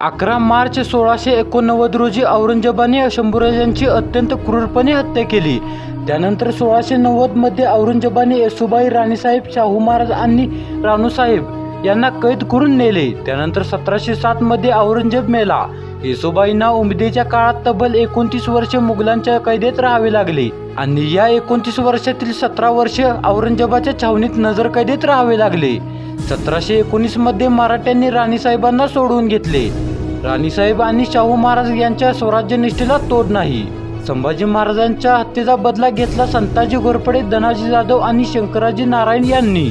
अकरा मार्च सोळाशे एकोणनव्वद रोजी औरंगजेबाने शंभूराजांची अत्यंत क्रूरपणे हत्या केली. त्यानंतर सोळाशे नव्वदमध्ये औरंगजेबाने येसुबाई राणीसाहेब शाहू महाराज आणि राणूसाहेब यांना कैद करून नेले. त्यानंतर सतराशे सातमध्ये औरंगजेब मेला. येसुबाईंना उमदेच्या काळात तब्बल एकोणतीस वर्षे मुघलांच्या कैदेत राहावे लागले आणि या एकोणतीस वर्षातील सतरा वर्षे औरंगजेबाच्या छावणीत नजरकैदेत राहावे लागले. सतराशे एकोणीसमध्ये मराठ्यांनी राणीसाहेबांना सोडवून घेतले. राणीसाहेब आणि शाहू महाराज यांच्या स्वराज्य निष्ठेला तोड नाही. संभाजी महाराजांच्या हत्येचा बदला घेतला संताजी घोरपडे धनाजी जाधव आणि शंकराजी नारायण यांनी.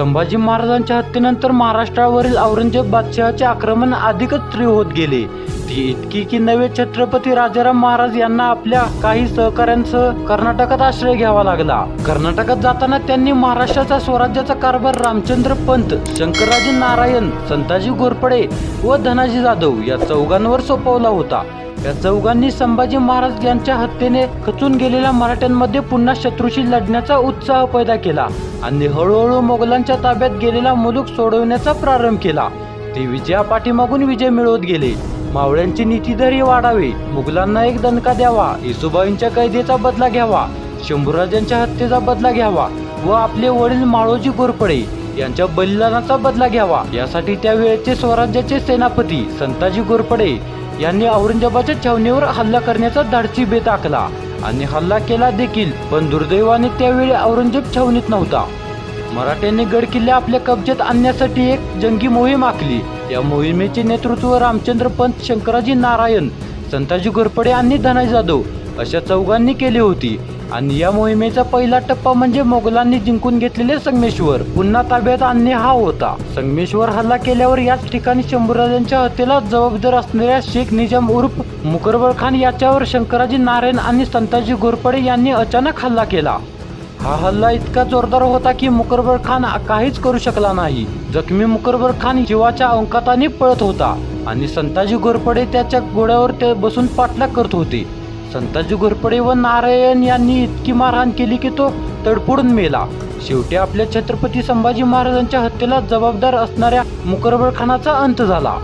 संभाजी महाराजांच्या हत्येनंतर महाराष्ट्रावरील औरंगजेब बादशहाचे आक्रमण अधिकच तीव्र होत गेले. ती इतकी की नवे छत्रपती राजाराम महाराज यांना आपल्या काही सहकाऱ्यांसह कर्नाटकात आश्रय घ्यावा लागला. कर्नाटकात जाताना त्यांनी महाराष्ट्राचा स्वराज्याचा कारभार रामचंद्र पंत शंकरराजे नारायण संताजी घोरपडे व धनाजी जाधव या चौघांवर सोपवला होता. या चौघांनी संभाजी महाराज यांच्या हत्येने खचून गेलेल्या मराठ्यांमध्ये पुन्हा शत्रूशी लढण्याचा उत्साह पैदा केला आणि हळूहळू मोगलांच्या ताब्यात गेलेला मुलूक सोडवण्याचा प्रारंभ केला. ते विजया पाठीमागून विजय मिळवत गेले. मावळ्यांची नीतीधैर्य वाढावे मुघलांना एक दणका द्यावा येसुबाईंच्या कैदेचा बदला घ्यावा शंभूराजांच्या हत्येचा बदला घ्यावा व आपले वडील माळोजी घोरपडे यांच्या बलिदानाचा बदला घ्यावा. यासाठी त्यावेळेचे स्वराज्याचे सेनापती संताजी घोरपडे यांनी औरंगजेबाच्या छावणीवर हल्ला करण्याचा धाडसी बेत आखला. आणि हल्ला केला देखील पण दुर्दैवाने त्यावेळी औरंगजेब छावणीत नव्हता. मराठ्यांनी गड किल्ले आपल्या कब्जात आणण्यासाठी एक जंगी मोहीम आखली. या मोहिमेचे नेतृत्व रामचंद्र पंत शंकराजी नारायण संताजी घोरपडे आणि धनाजी जाधव अशा चौघांनी केली होती. आणि या मोहिमेचा पहिला टप्पा म्हणजे मोगलांनी जिंकून घेतलेले संगमेश्वर. पुन्हा ताब्यात आणणे हा होता. संगमेश्वर हल्ला केल्यावर याच ठिकाणी शंभूराजांच्या हत्येला जबाबदार असणाऱ्या शेख निजाम उर्फ मुकरबर खान याच्यावर शंकराजी नारायण आणि संताजी घोरपडे यांनी अचानक हल्ला केला. हा हल्ला इतका जोरदार होता की मुकरबर खान काहीच करू शकला नाही. जखमी मुकरबर खान जीवाच्या अंकाताने पळत होता आणि संताजी घोरपडे त्याच्या घोड्यावर ते बसून पाठलाग करत होते. संताजी घोरपडे व नारायण यांनी इतकी मारहाण केली की तो तडफडून मेला. शेवटी आपल्या छत्रपती संभाजी महाराजांच्या हत्येला जबाबदार असणाऱ्या मुकरबर खानाचा अंत झाला.